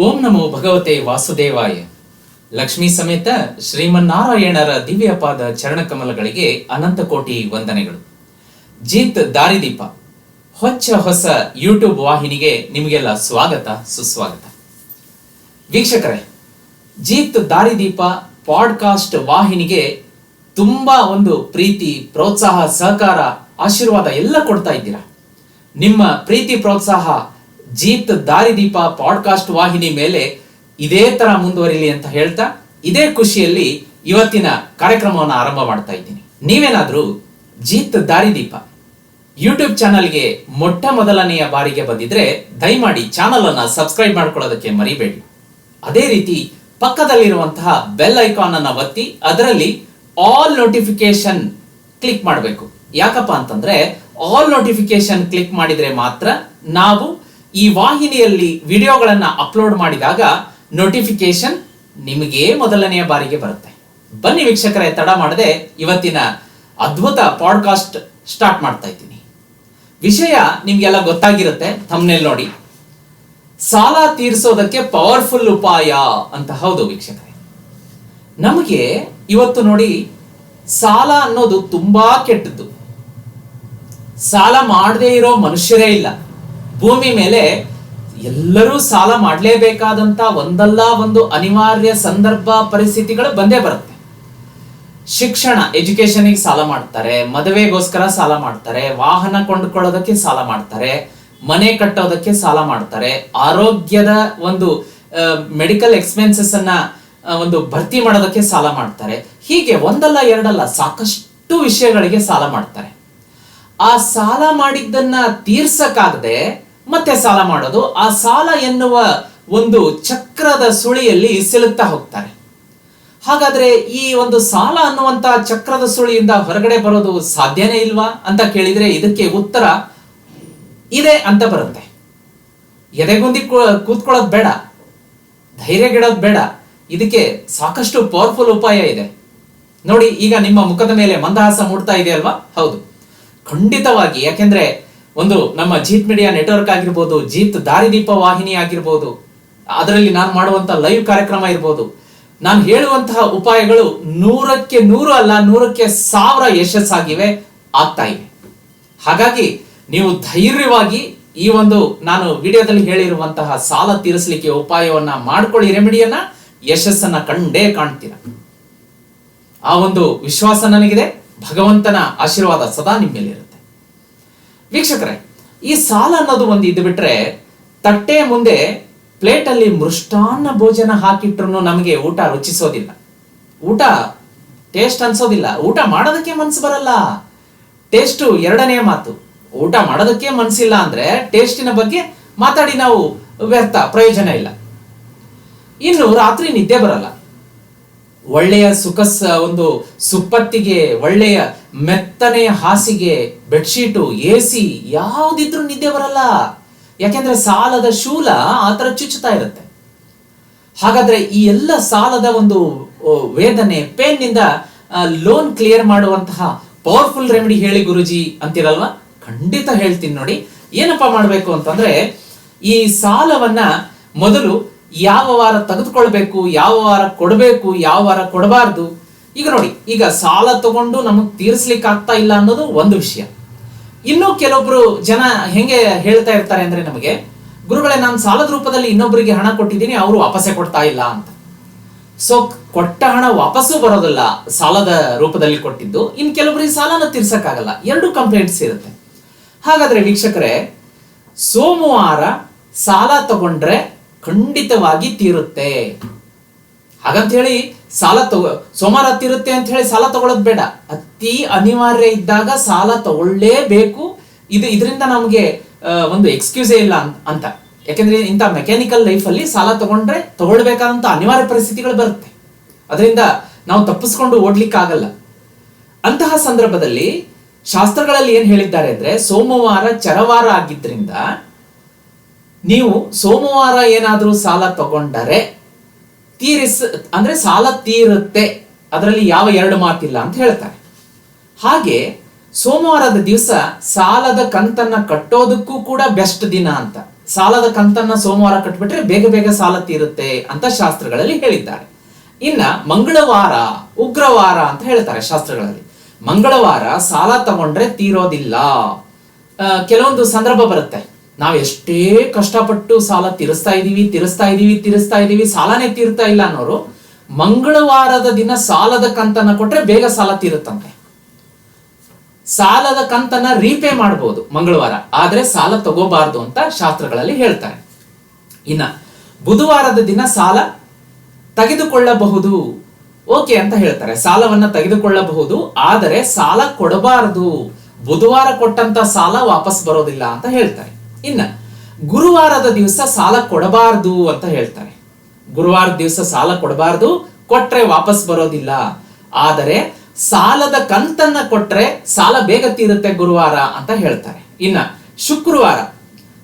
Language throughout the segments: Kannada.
ಓಂ ನಮೋ ಭಗವತೆ ವಾಸುದೇವಾಯ. ಲಕ್ಷ್ಮೀ ಸಮೇತ ಶ್ರೀಮನ್ನಾರಾಯಣರ ದಿವ್ಯಪಾದ ಚರಣಕಮಲಗಳಿಗೆ ಅನಂತ ಕೋಟಿ ವಂದನೆಗಳು. ಜೀತ್ ದಾರಿದೀಪ. ಹೊಚ್ಚ ಹೊಸ ಯೂಟ್ಯೂಬ್ ವಾಹಿನಿಗೆ ನಿಮಗೆಲ್ಲ ಸ್ವಾಗತ, ಸುಸ್ವಾಗತ. ವೀಕ್ಷಕರೇ, ಜೀತ್ ದಾರಿದೀಪ ಪಾಡ್ಕಾಸ್ಟ್ ವಾಹಿನಿಗೆ ತುಂಬಾ ಒಂದು ಪ್ರೀತಿ, ಪ್ರೋತ್ಸಾಹ, ಸಹಕಾರ, ಆಶೀರ್ವಾದ ಎಲ್ಲ ಕೊಡ್ತಾ ಇದ್ದೀರಾ. ನಿಮ್ಮ ಪ್ರೀತಿ, ಪ್ರೋತ್ಸಾಹ ಜೀತ್ ದಾರಿದೀಪ ಪಾಡ್ಕಾಸ್ಟ್ ವಾಹಿನಿ ಮೇಲೆ ಇದೇ ತರ ಮುಂದುವರಿಲಿ ಅಂತ ಹೇಳ್ತಾ, ಇದೇ ಖುಷಿಯಲ್ಲಿ ಇವತ್ತಿನ ಕಾರ್ಯಕ್ರಮವನ್ನು ಆರಂಭ ಮಾಡ್ತಾ ಇದ್ದೀನಿ. ನೀವೇನಾದ್ರೂ ಜೀತ್ ದಾರಿದೀಪ ಯೂಟ್ಯೂಬ್ ಚಾನಲ್ಗೆ ಮೊಟ್ಟ ಮೊದಲನೆಯ ಬಾರಿಗೆ ಬಂದಿದ್ರೆ ದಯಮಾಡಿ ಚಾನಲ್ ಅನ್ನ ಸಬ್ಸ್ಕ್ರೈಬ್ ಮಾಡ್ಕೊಳ್ಳೋದಕ್ಕೆ ಮರಿಬೇಡಿ. ಅದೇ ರೀತಿ ಪಕ್ಕದಲ್ಲಿರುವಂತಹ ಬೆಲ್ ಐಕಾನ್ ಅನ್ನ ಒತ್ತಿ ಅದರಲ್ಲಿ ಆಲ್ ನೋಟಿಫಿಕೇಶನ್ ಕ್ಲಿಕ್ ಮಾಡಬೇಕು. ಯಾಕಪ್ಪ ಅಂತಂದ್ರೆ ಆಲ್ ನೋಟಿಫಿಕೇಶನ್ ಕ್ಲಿಕ್ ಮಾಡಿದ್ರೆ ಮಾತ್ರ ನಾವು ಈ ವಾಹಿನಿಯಲ್ಲಿ ವಿಡಿಯೋಗಳನ್ನು ಅಪ್ಲೋಡ್ ಮಾಡಿದಾಗ ನೋಟಿಫಿಕೇಶನ್ ನಿಮಗೆ ಮೊದಲನೆಯ ಬಾರಿಗೆ ಬರುತ್ತೆ. ಬನ್ನಿ ವೀಕ್ಷಕರೇ, ತಡ ಮಾಡದೆ ಇವತ್ತಿನ ಅದ್ಭುತ ಪಾಡ್ಕಾಸ್ಟ್ ಸ್ಟಾರ್ಟ್ ಮಾಡ್ತಾ ಇದ್ದೀನಿ. ವಿಷಯ ನಿಮ್ಗೆಲ್ಲ ಗೊತ್ತಾಗಿರುತ್ತೆ ತಮ್ಮನೇಲಿ ನೋಡಿ. ಸಾಲ ತೀರಿಸೋದಕ್ಕೆ ಪವರ್ಫುಲ್ ಉಪಾಯ ಅಂತ ಹೌದು ವೀಕ್ಷಕರೇ. ನಮಗೆ ಇವತ್ತು ನೋಡಿ ಸಾಲ ಅನ್ನೋದು ತುಂಬಾ ಕೆಟ್ಟದ್ದು. ಸಾಲ ಮಾಡದೇ ಇರೋ ಮನುಷ್ಯರೇ ಇಲ್ಲ. ಭೂಮಿ ಮೇಲೆ ಎಲ್ಲರೂ ಸಾಲ ಮಾಡಲೇಬೇಕಾದಂತ ಒಂದಲ್ಲ ಒಂದು ಅನಿವಾರ್ಯ ಸಂದರ್ಭ ಪರಿಸ್ಥಿತಿಗಳು ಬಂದೇ ಬರುತ್ತೆ. ಶಿಕ್ಷಣ ಎಜುಕೇಶನ್ಗೆ ಸಾಲ ಮಾಡ್ತಾರೆ, ಮದುವೆಗೋಸ್ಕರ ಸಾಲ ಮಾಡ್ತಾರೆ, ವಾಹನ ಕೊಂಡುಕೊಳ್ಳೋದಕ್ಕೆ ಸಾಲ ಮಾಡ್ತಾರೆ, ಮನೆ ಕಟ್ಟೋದಕ್ಕೆ ಸಾಲ ಮಾಡ್ತಾರೆ, ಆರೋಗ್ಯದ ಒಂದು ಮೆಡಿಕಲ್ ಎಕ್ಸ್ಪೆನ್ಸಸ್ ಅನ್ನ ಒಂದು ಭರ್ತಿ ಮಾಡೋದಕ್ಕೆ ಸಾಲ ಮಾಡ್ತಾರೆ. ಹೀಗೆ ಒಂದಲ್ಲ ಎರಡಲ್ಲ ಸಾಕಷ್ಟು ವಿಷಯಗಳಿಗೆ ಸಾಲ ಮಾಡ್ತಾರೆ. ಆ ಸಾಲ ಮಾಡಿದ್ದನ್ನ ತೀರ್ಸಕ್ಕಾಗದೆ ಮತ್ತೆ ಸಾಲ ಮಾಡೋದು. ಆ ಸಾಲ ಎನ್ನುವ ಒಂದು ಚಕ್ರದ ಸುಳಿಯಲ್ಲಿ ಸಿಲುಕ್ತಾ ಹೋಗ್ತಾರೆ. ಹಾಗಾದ್ರೆ ಈ ಒಂದು ಸಾಲ ಅನ್ನುವಂತ ಚಕ್ರದ ಸುಳಿಯಿಂದ ಹೊರಗಡೆ ಬರೋದು ಸಾಧ್ಯನೇ ಇಲ್ವಾ ಅಂತ ಕೇಳಿದ್ರೆ ಇದಕ್ಕೆ ಉತ್ತರ ಇದೆ ಅಂತ ಬರುತ್ತೆ. ಎದೆಗುಂದಿ ಕೂತ್ಕೊಳ್ಳೋದು ಬೇಡ. ಧೈರ್ಯಗೆಡೋದು ಬೇಡ. ಇದಕ್ಕೆ ಸಾಕಷ್ಟು ಪವರ್ಫುಲ್ ಉಪಾಯ ಇದೆ. ನೋಡಿ, ಈಗ ನಿಮ್ಮ ಮುಖದ ಮೇಲೆ ಮಂದಹಾಸ ಮೂಡ್ತಾ ಇದೆ ಅಲ್ವಾ? ಹೌದು. ಖಂಡಿತವಾಗಿ. ಯಾಕೆಂದ್ರೆ ಒಂದು ನಮ್ಮ ಜೀತ್ ಮೀಡಿಯಾ ನೆಟ್ವರ್ಕ್ ಆಗಿರ್ಬೋದು, ಜೀತ್ ದಾರಿದೀಪ ವಾಹಿನಿ ಆಗಿರ್ಬೋದು, ಅದರಲ್ಲಿ ನಾನು ಮಾಡುವಂತ ಲೈವ್ ಕಾರ್ಯಕ್ರಮ ಇರ್ಬೋದು. ನಾನು ಹೇಳುವಂತಹ ಉಪಾಯಗಳು ನೂರಕ್ಕೆ ನೂರು ಅಲ್ಲ, ನೂರಕ್ಕೆ ಸಾವಿರ ಯಶಸ್ಸಾಗಿವೆ, ಆಗ್ತಾ ಇವೆ. ಹಾಗಾಗಿ ನೀವು ಧೈರ್ಯವಾಗಿ ಈ ಒಂದು ನಾನು ವಿಡಿಯೋದಲ್ಲಿ ಹೇಳಿರುವಂತಹ ಸಾಲ ತೀರಿಸಲಿಕ್ಕೆ ಉಪಾಯವನ್ನ ಮಾಡ್ಕೊಳ್ಳಿ ರೆಮಿಡಿಯನ್ನ, ಯಶಸ್ಸನ್ನ ಕಂಡೇ ಕಾಣ್ತೀರ. ಆ ಒಂದು ವಿಶ್ವಾಸ ನನಗಿದೆ, ಭಗವಂತನ ಆಶೀರ್ವಾದ ಸದಾ ನಿಮ್ಮಲ್ಲಿರುತ್ತೆ ವೀಕ್ಷಕರೇ, ಈ ಸಾಲ ಅನ್ನೋದು ಒಂದು ಇದ್ದು ಬಿಟ್ರೆ ತಟ್ಟೆ ಮುಂದೆ ಪ್ಲೇಟಲ್ಲಿ ಮೃಷ್ಟಾನ್ನ ಭೋಜನ ಹಾಕಿಟ್ರು ನಮಗೆ ಊಟ ರುಚಿಸೋದಿಲ್ಲ. ಊಟ ಟೇಸ್ಟ್ ಅನ್ಸೋದಿಲ್ಲ. ಊಟ ಮಾಡೋದಕ್ಕೆ ಮನ್ಸು ಬರಲ್ಲ. ಟೇಸ್ಟು ಎರಡನೇ ಮಾತು. ಊಟ ಮಾಡೋದಕ್ಕೆ ಮನ್ಸಿಲ್ಲ ಅಂದ್ರೆ ಟೇಸ್ಟಿನ ಬಗ್ಗೆ ಮಾತಾಡಿ ನಾವು ವ್ಯರ್ಥ, ಪ್ರಯೋಜನ ಇಲ್ಲ. ಇನ್ನು ರಾತ್ರಿ ನಿದ್ದೆ ಬರಲ್ಲ. ಒಳ್ಳೆಯ ಸುಖ ಒಂದು ಸುಪ್ಪತ್ತಿಗೆ ಒಳ್ಳೆಯ ಮೆತ್ತನೆಯ ಹಾಸಿಗೆ, ಬೆಡ್ಶೀಟು, ಎ ಸಿ ಯಾವುದಿದ್ರೂ ನಿದ್ದೆ ಬರಲ್ಲ ಯಾಕೆಂದ್ರೆ ಸಾಲದ ಶೂಲ ಆತರ ಚುಚ್ಚುತ್ತಾ ಇರುತ್ತೆ. ಹಾಗಾದ್ರೆ ಈ ಎಲ್ಲ ಸಾಲದ ಒಂದು ವೇದನೆ ಪೇನ್ನಿಂದ ಲೋನ್ ಕ್ಲಿಯರ್ ಮಾಡುವಂತಹ ಪವರ್ಫುಲ್ ರೆಮಿಡಿ ಹೇಳಿ ಗುರುಜಿ ಅಂತಿರಲ್ವಾ? ಖಂಡಿತ ಹೇಳ್ತೀನಿ ನೋಡಿ. ಏನಪ್ಪಾ ಮಾಡಬೇಕು ಅಂತಂದ್ರೆ, ಈ ಸಾಲವನ್ನ ಮೊದಲು ಯಾವ ವಾರ ತೆಗೆದುಕೊಳ್ಬೇಕು, ಯಾವ ವಾರ ಕೊಡಬೇಕು, ಯಾವ ವಾರ ಕೊಡಬಾರ್ದು ಈಗ ನೋಡಿ, ಈಗ ಸಾಲ ತಗೊಂಡು ನಮಗ್ ತೀರ್ಸ್ಲಿಕ್ಕೆ ಆಗ್ತಾ ಇಲ್ಲ ಅನ್ನೋದು ಒಂದು ವಿಷಯ. ಇನ್ನು ಕೆಲವೊಬ್ರು ಜನ ಹೆಂಗೆ ಹೇಳ್ತಾ ಇರ್ತಾರೆ ಅಂದ್ರೆ ನಮಗೆ, ಗುರುಗಳೇ, ನಾನು ಸಾಲದ ರೂಪದಲ್ಲಿ ಇನ್ನೊಬ್ಬರಿಗೆ ಹಣ ಕೊಟ್ಟಿದ್ದೀನಿ, ಅವರು ವಾಪಸ್ಸೇ ಕೊಡ್ತಾ ಇಲ್ಲ ಅಂತ. ಸೊ ಕೊಟ್ಟ ಹಣ ವಾಪಸ್ಸು ಬರೋದಲ್ಲ, ಸಾಲದ ರೂಪದಲ್ಲಿ ಕೊಟ್ಟಿದ್ದು, ಇನ್ ಕೆಲವೊಬ್ಬರಿಗೆ ಸಾಲನ ತೀರ್ಸಕ್ಕಾಗಲ್ಲ. ಎರಡು ಕಂಪ್ಲೇಂಟ್ಸ್ ಇರುತ್ತೆ. ಹಾಗಾದ್ರೆ ವೀಕ್ಷಕರೇ, ಸೋಮವಾರ ಸಾಲ ತಗೊಂಡ್ರೆ ಖಂಡಿತವಾಗಿ ತೀರುತ್ತೆ. ಹಾಗಂತ ಹೇಳಿ ಸಾಲ ತಗೋ, ಸೋಮವಾರ ಹತ್ತಿರುತ್ತೆ ಅಂತ ಹೇಳಿ ಸಾಲ ತಗೊಳ್ಳೋದು ಬೇಡ. ಅತಿ ಅನಿವಾರ್ಯ ಇದ್ದಾಗ ಸಾಲ ತಗೊಳ್ಳೇಬೇಕು. ಇದು ಇದರಿಂದ ನಮಗೆ ಒಂದು ಎಕ್ಸ್ಕ್ಯೂಸೇ ಇಲ್ಲ ಅಂತ. ಯಾಕೆಂದ್ರೆ ಇಂಥ ಮೆಕ್ಯಾನಿಕಲ್ ಲೈಫಲ್ಲಿ ಸಾಲ ತಗೊಂಡ್ರೆ ತಗೊಳ್ಬೇಕಾದಂತ ಅನಿವಾರ್ಯ ಪರಿಸ್ಥಿತಿಗಳು ಬರುತ್ತೆ. ಅದರಿಂದ ನಾವು ತಪ್ಪಿಸ್ಕೊಂಡು ಓಡ್ಲಿಕ್ಕಾಗಲ್ಲ. ಅಂತಹ ಸಂದರ್ಭದಲ್ಲಿ ಶಾಸ್ತ್ರಗಳಲ್ಲಿ ಏನ್ ಹೇಳಿದ್ದಾರೆ ಅಂದ್ರೆ, ಸೋಮವಾರ ಚರವಾರ ಆಗಿದ್ರಿಂದ ನೀವು ಸೋಮವಾರ ಏನಾದರೂ ಸಾಲ ತಗೊಂಡರೆ ತೀರಿಸ, ಅಂದ್ರೆ ಸಾಲ ತೀರುತ್ತೆ, ಅದರಲ್ಲಿ ಯಾವ ಎರಡು ಮಾತಿಲ್ಲ ಅಂತ ಹೇಳ್ತಾರೆ. ಹಾಗೆ ಸೋಮವಾರದ ದಿವಸ ಸಾಲದ ಕಂತನ್ನ ಕಟ್ಟೋದಕ್ಕೂ ಕೂಡ ಬೆಸ್ಟ್ ದಿನ ಅಂತ. ಸಾಲದ ಕಂತನ್ನ ಸೋಮವಾರ ಕಟ್ಬಿಟ್ರೆ ಬೇಗ ಬೇಗ ಸಾಲ ತೀರುತ್ತೆ ಅಂತ ಶಾಸ್ತ್ರಗಳಲ್ಲಿ ಹೇಳಿದ್ದಾರೆ. ಇನ್ನ ಮಂಗಳವಾರ, ಉಗ್ರವಾರ ಅಂತ ಹೇಳ್ತಾರೆ ಶಾಸ್ತ್ರಗಳಲ್ಲಿ. ಮಂಗಳವಾರ ಸಾಲ ತಗೊಂಡ್ರೆ ತೀರೋದಿಲ್ಲ. ಕೆಲವೊಂದು ಸಂದರ್ಭ ಬರುತ್ತೆ. ನಾವು ಎಷ್ಟೇ ಕಷ್ಟಪಟ್ಟು ಸಾಲ ತೀರಿಸ್ತಾ ಇದ್ದೀವಿ ತೀರಿಸ್ತಾ ಇದ್ದೀವಿ ತೀರಿಸ್ತಾ ಇದ್ದೀವಿ ಸಾಲನೇ ತೀರ್ತಾ ಇಲ್ಲ ಅನ್ನೋರು ಮಂಗಳವಾರದ ದಿನ ಸಾಲದ ಕಂತನ್ನ ಕೊಟ್ರೆ ಬೇಗ ಸಾಲ ತೀರುತ್ತಂತೆ. ಸಾಲದ ಕಂತನ್ನ ರೀಪೇ ಮಾಡಬಹುದು ಮಂಗಳವಾರ, ಆದ್ರೆ ಸಾಲ ತಗೋಬಾರ್ದು ಅಂತ ಶಾಸ್ತ್ರಗಳಲ್ಲಿ ಹೇಳ್ತಾರೆ. ಇನ್ನ ಬುಧವಾರದ ದಿನ ಸಾಲ ತೆಗೆದುಕೊಳ್ಳಬಹುದು, ಓಕೆ ಅಂತ ಹೇಳ್ತಾರೆ. ಸಾಲವನ್ನ ತೆಗೆದುಕೊಳ್ಳಬಹುದು, ಆದರೆ ಸಾಲ ಕೊಡಬಾರದು. ಬುಧವಾರ ಕೊಟ್ಟಂತ ಸಾಲ ವಾಪಸ್ ಬರೋದಿಲ್ಲ ಅಂತ ಹೇಳ್ತಾರೆ. ಇನ್ನ ಗುರುವಾರದ ದಿವಸ ಸಾಲ ಕೊಡಬಾರದು ಅಂತ ಹೇಳ್ತಾರೆ. ಗುರುವಾರ ದಿವಸ ಸಾಲ ಕೊಡಬಾರದು, ಕೊಟ್ರೆ ವಾಪಸ್ ಬರೋದಿಲ್ಲ. ಆದರೆ ಸಾಲದ ಕಂತನ್ನ ಕೊಟ್ರೆ ಸಾಲ ಬೇಗ ತೀರುತ್ತೆ ಗುರುವಾರ ಅಂತ ಹೇಳ್ತಾರೆ. ಇನ್ನ ಶುಕ್ರವಾರ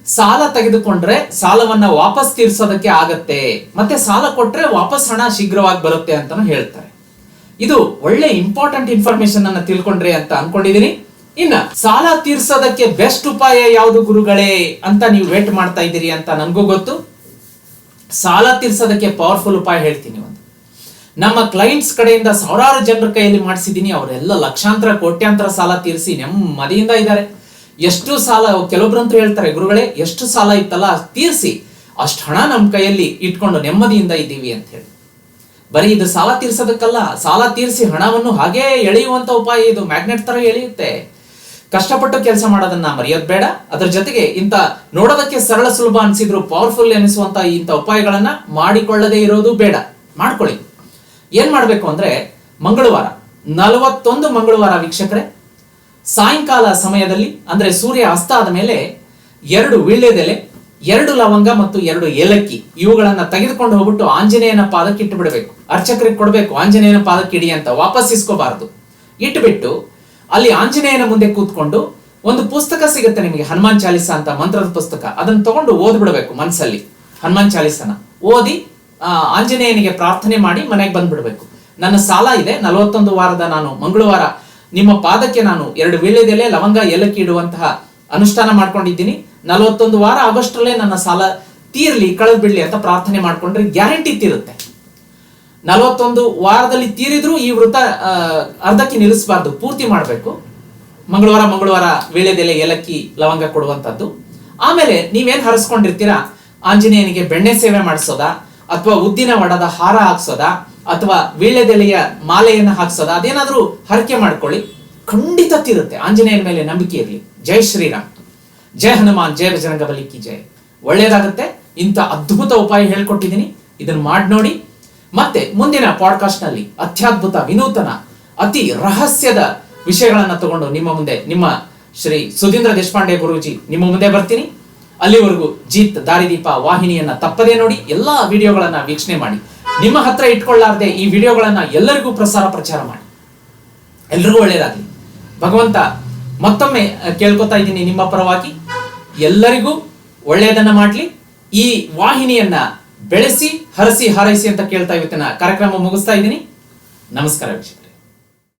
ಸಾಲ ತೆಗೆದುಕೊಂಡ್ರೆ ಸಾಲವನ್ನ ವಾಪಸ್ ತೀರ್ಸೋದಕ್ಕೆ ಆಗತ್ತೆ. ಮತ್ತೆ ಸಾಲ ಕೊಟ್ರೆ ವಾಪಸ್ ಹಣ ಶೀಘ್ರವಾಗಿ ಬರುತ್ತೆ ಅಂತಾನು ಹೇಳ್ತಾರೆ. ಇದು ಒಳ್ಳೆ ಇಂಪಾರ್ಟೆಂಟ್ ಇನ್ಫಾರ್ಮೇಶನ್ ಅನ್ನ ತಿಳ್ಕೊಂಡ್ರಿ ಅಂತ ಅನ್ಕೊಂಡಿದೀನಿ. ಇನ್ನ ಸಾಲ ತೀರ್ಸೋದಕ್ಕೆ ಬೆಸ್ಟ್ ಉಪಾಯ ಯಾವುದು ಗುರುಗಳೇ ಅಂತ ನೀವು ವೇಟ್ ಮಾಡ್ತಾ ಇದ್ದೀರಿ ಅಂತ ನನಗೂ ಗೊತ್ತು. ಸಾಲ ತೀರ್ಸೋದಕ್ಕೆ ಪವರ್ಫುಲ್ ಉಪಾಯ ಹೇಳ್ತೀನಿ ಒಂದು. ನಮ್ಮ ಕ್ಲೈಂಟ್ಸ್ ಕಡೆಯಿಂದ ಸಾವಿರಾರು ಜನರ ಕೈಯಲ್ಲಿ ಮಾಡಿಸಿದ್ದೀನಿ, ಅವರೆಲ್ಲ ಲಕ್ಷಾಂತರ, ಕೋಟ್ಯಾಂತರ ಸಾಲ ತೀರಿಸಿ ನೆಮ್ಮದಿಯಿಂದ ಇದ್ದಾರೆ. ಎಷ್ಟು ಸಾಲ, ಕೆಲವೊಬ್ರಂತೂ ಹೇಳ್ತಾರೆ, ಗುರುಗಳೇ, ಎಷ್ಟು ಸಾಲ ಇತ್ತಲ್ಲ, ತೀರಿಸಿ, ಅಷ್ಟು ಹಣ ನಮ್ಮ ಕೈಯಲ್ಲಿ ಇಟ್ಕೊಂಡು ನೆಮ್ಮದಿಯಿಂದ ಇದ್ದೀವಿ ಅಂತ ಹೇಳಿ. ಬರೀ ಇದು ಸಾಲ ತೀರ್ಸೋದಕ್ಕಲ್ಲ, ಸಾಲ ತೀರಿಸಿ ಹಣವನ್ನು ಹಾಗೇ ಎಳೆಯುವಂತ ಉಪಾಯ ಇದು ಮ್ಯಾಗ್ನೆಟ್ ತರ ಎಳೆಯುತ್ತೆ. ಕಷ್ಟಪಟ್ಟು ಕೆಲಸ ಮಾಡೋದನ್ನ ಮರೆಯೋದು ಬೇಡ. ಅದ್ರ ಜೊತೆಗೆ ಇಂಥ ನೋಡೋದಕ್ಕೆ ಸರಳ ಸುಲಭ ಅನಿಸಿದ್ರು ಪವರ್ಫುಲ್ ಎನಿಸುವಂತ ಇಂಥ ಉಪಾಯಗಳನ್ನ ಮಾಡಿಕೊಳ್ಳದೇ ಇರೋದು ಬೇಡ. ಮಾಡ್ಕೊಳ್ಳಿ. ಏನ್ ಮಾಡ್ಬೇಕು ಅಂದ್ರೆ ಮಂಗಳವಾರ, ನಲವತ್ತೊಂದು ಮಂಗಳವಾರ ವೀಕ್ಷಕರೇ, ಸಾಯಂಕಾಲ ಸಮಯದಲ್ಲಿ, ಅಂದ್ರೆ ಸೂರ್ಯ ಅಸ್ತ ಆದ ಮೇಲೆ ಎರಡು ವೀಳ್ಯದೆಲೆ, ಎರಡು ಲವಂಗ ಮತ್ತು ಎರಡು ಏಲಕ್ಕಿ ಇವುಗಳನ್ನ ತೆಗೆದುಕೊಂಡು ಹೋಗ್ಬಿಟ್ಟು ಆಂಜನೇಯನ ಪಾದಕ್ಕೆ ಇಟ್ಟು ಬಿಡಬೇಕು. ಅರ್ಚಕರಿಗೆ ಕೊಡಬೇಕು, ಆಂಜನೇಯನ ಪಾದಕ್ಕೆ ಇಡಿ ಅಂತ ವಾಪಸ್ ಇಸ್ಕೋಬಾರದು. ಇಟ್ಬಿಟ್ಟು ಅಲ್ಲಿ ಆಂಜನೇಯನ ಮುಂದೆ ಕೂತ್ಕೊಂಡು ಒಂದು ಪುಸ್ತಕ ಸಿಗುತ್ತೆ ನಿಮಗೆ, ಹನುಮಾನ್ ಚಾಲಿಸ ಅಂತ ಮಂತ್ರದ ಪುಸ್ತಕ. ಅದನ್ನ ತಗೊಂಡು ಓದ್ಬಿಡ್ಬೇಕು ಮನಸ್ಸಲ್ಲಿ ಹನುಮಾನ್ ಚಾಲಿಸನ. ಓದಿ ಆಂಜನೇಯನಿಗೆ ಪ್ರಾರ್ಥನೆ ಮಾಡಿ ಮನೆಗೆ ಬಂದ್ಬಿಡ್ಬೇಕು. ನನ್ನ ಸಾಲ ಇದೆ, ನಲವತ್ತೊಂದು ವಾರದ ನಾನು, ಮಂಗಳವಾರ ನಿಮ್ಮ ಪಾದಕ್ಕೆ ನಾನು ಎರಡು ವೀಳ್ಯದೆಲೆ, ಲವಂಗ, ಏಲಕ್ಕಿ ಇಡುವಂತಹ ಅನುಷ್ಠಾನ ಮಾಡ್ಕೊಂಡಿದ್ದೀನಿ. ನಲವತ್ತೊಂದು ವಾರ ಆಗಸ್ಟ್ರಲ್ಲೇ ನನ್ನ ಸಾಲ ತೀರ್ಲಿ ಕಳೆದ್ ಬಿಡ್ಲಿ ಅಂತ ಪ್ರಾರ್ಥನೆ ಮಾಡ್ಕೊಂಡ್ರೆ ಗ್ಯಾರಂಟಿ ತೀರುತ್ತೆ. ನಲವತ್ತೊಂದು ವಾರದಲ್ಲಿ ತೀರಿದ್ರೂ ಈ ವೃತ್ತ ಅರ್ಧಕ್ಕೆ ನಿಲ್ಲಿಸಬಾರ್ದು, ಪೂರ್ತಿ ಮಾಡಬೇಕು. ಮಂಗಳವಾರ ಮಂಗಳವಾರ ವೀಳ್ಯದೆಲೆ ಏಲಕ್ಕಿ, ಲವಂಗ ಕೊಡುವಂಥದ್ದು. ಆಮೇಲೆ ನೀವೇನ್ ಹರಿಸ್ಕೊಂಡಿರ್ತೀರಾ? ಆಂಜನೇಯನಿಗೆ ಬೆಣ್ಣೆ ಸೇವೆ ಮಾಡಿಸೋದಾ, ಅಥವಾ ಉದ್ದಿನ ವಡದ ಹಾರ ಹಾಕ್ಸೋದಾ, ಅಥವಾ ವೀಳ್ಯದೆಲೆಯ ಮಾಲೆಯನ್ನು ಹಾಕ್ಸೋದಾ, ಅದೇನಾದ್ರೂ ಹರಕೆ ಮಾಡ್ಕೊಳ್ಳಿ. ಖಂಡಿತ ತೀರುತ್ತೆ, ಆಂಜನೇಯನ ಮೇಲೆ ನಂಬಿಕೆ ಇರಲಿ. ಜೈ ಶ್ರೀರಾಮ್. ಜಯ ಹನುಮಾನ್ ಜಯ ಬಜರಂಗ ಬಲಿಕಿ ಜಯ ಒಳ್ಳೇದಾಗುತ್ತೆ. ಇಂಥ ಅದ್ಭುತ ಉಪಾಯ ಹೇಳ್ಕೊಟ್ಟಿದ್ದೀನಿ. ಇದನ್ನು ಮಾಡಿ ನೋಡಿ ಮತ್ತೆ ಮುಂದಿನ ಪಾಡ್ಕಾಸ್ಟ್ನಲ್ಲಿ ಅತ್ಯದ್ಭುತ, ವಿನೂತನ, ಅತಿ ರಹಸ್ಯದ ವಿಷಯಗಳನ್ನ ತಗೊಂಡು ನಿಮ್ಮ ಮುಂದೆ ನಿಮ್ಮ ಶ್ರೀ ಸುಧೀಂದ್ರ ದೇಶಪಾಂಡೆ ಗುರೂಜಿ ನಿಮ್ಮ ಮುಂದೆ ಬರ್ತೀನಿ. ಅಲ್ಲಿವರೆಗೂ ಜೀತ್, ದಾರಿದೀಪ ವಾಹಿನಿಯನ್ನ ತಪ್ಪದೇ ನೋಡಿ ಎಲ್ಲಾ ವಿಡಿಯೋಗಳನ್ನ ವೀಕ್ಷಣೆ ಮಾಡಿ. ನಿಮ್ಮ ಹತ್ರ ಇಟ್ಕೊಳ್ಳಾರ್ದೆ ಈ ವಿಡಿಯೋಗಳನ್ನ ಎಲ್ಲರಿಗೂ ಪ್ರಸಾರ ಪ್ರಚಾರ ಮಾಡಿ. ಎಲ್ರಿಗೂ ಒಳ್ಳೇದಾಗ್ಲಿ. ಭಗವಂತ ಮತ್ತೊಮ್ಮೆ ಕೇಳ್ಕೊತಾ ಇದ್ದೀನಿ ನಿಮ್ಮ ಪರವಾಗಿ. ಎಲ್ಲರಿಗೂ ಒಳ್ಳೆಯದನ್ನ ಮಾಡಲಿ. ಈ ವಾಹಿನಿಯನ್ನ ಬೆಳೆಸಿ ಹರಸಿ ಹಾರೈಸಿ ಅಂತ ಕೇಳ್ತಾ ಇವತ್ತಿನ ಕಾರ್ಯಕ್ರಮ ಮುಗಿಸ್ತಾ ಇದ್ದೀನಿ. ನಮಸ್ಕಾರ ವೀಕ್ಷಕರೇ.